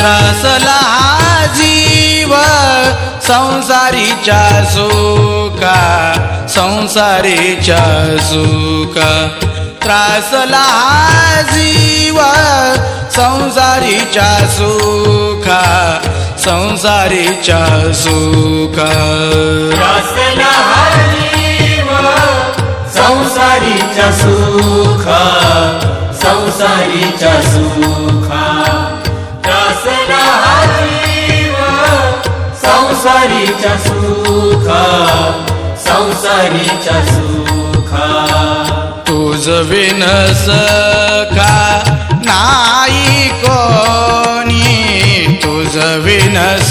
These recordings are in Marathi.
त्रासला जीव संसारीच्या सुका संसारीच्या सुका त्रासला जीव संसारीच्या सुखा संसारीच्या सुखा. त्रासला जीव संसारीच्या सुखा संसारीच्या सुखा. त्रासला जीव संसारीच्या सुखा संसारीच्या सुखा. तुझ विनस का? नाही कोणी. तुझ विनस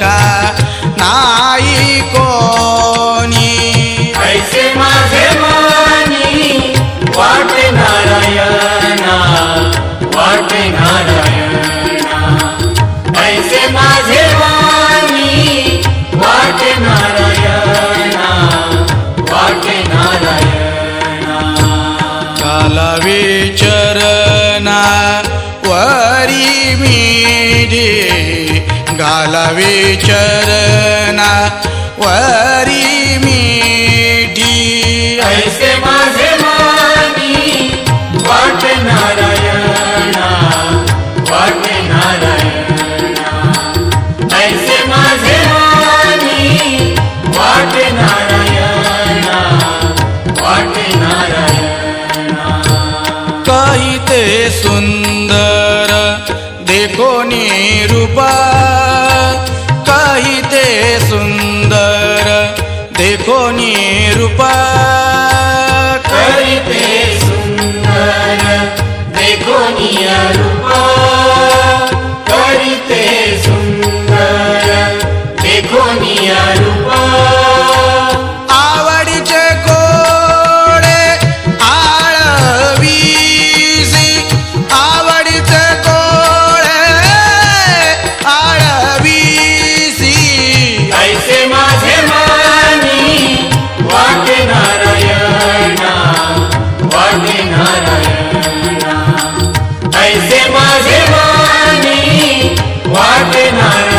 का? नाही कोणी. ऐसे माझे मानी वाटे नारायणा वाटे नारायणा. काला विचरणा वरी मिढे गाला विचरणा वरी मिठी ऐसे काही ते सुंदर देखोनी रूपा काही ते सुंदर देखोनी रूपा काही सुंदर देखोनी रूपा सुंदर देखोनी रूपा ऐसे माझे वाणी वाट नाही.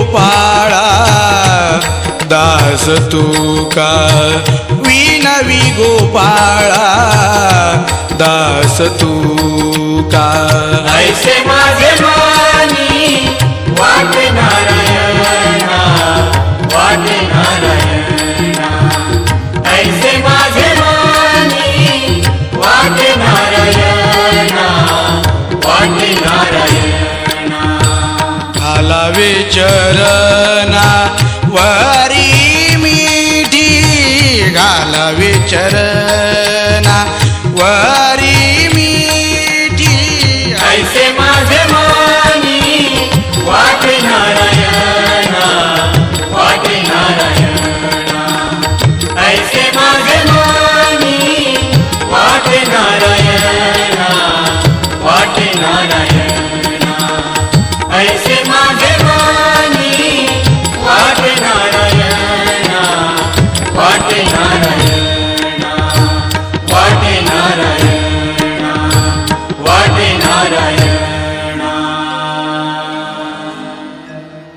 गोपाळा. दास तुका विनवी गोपाळा. दास तुका ऐसे माझे मा चरना वरी मीठी घालावे चरणा वरी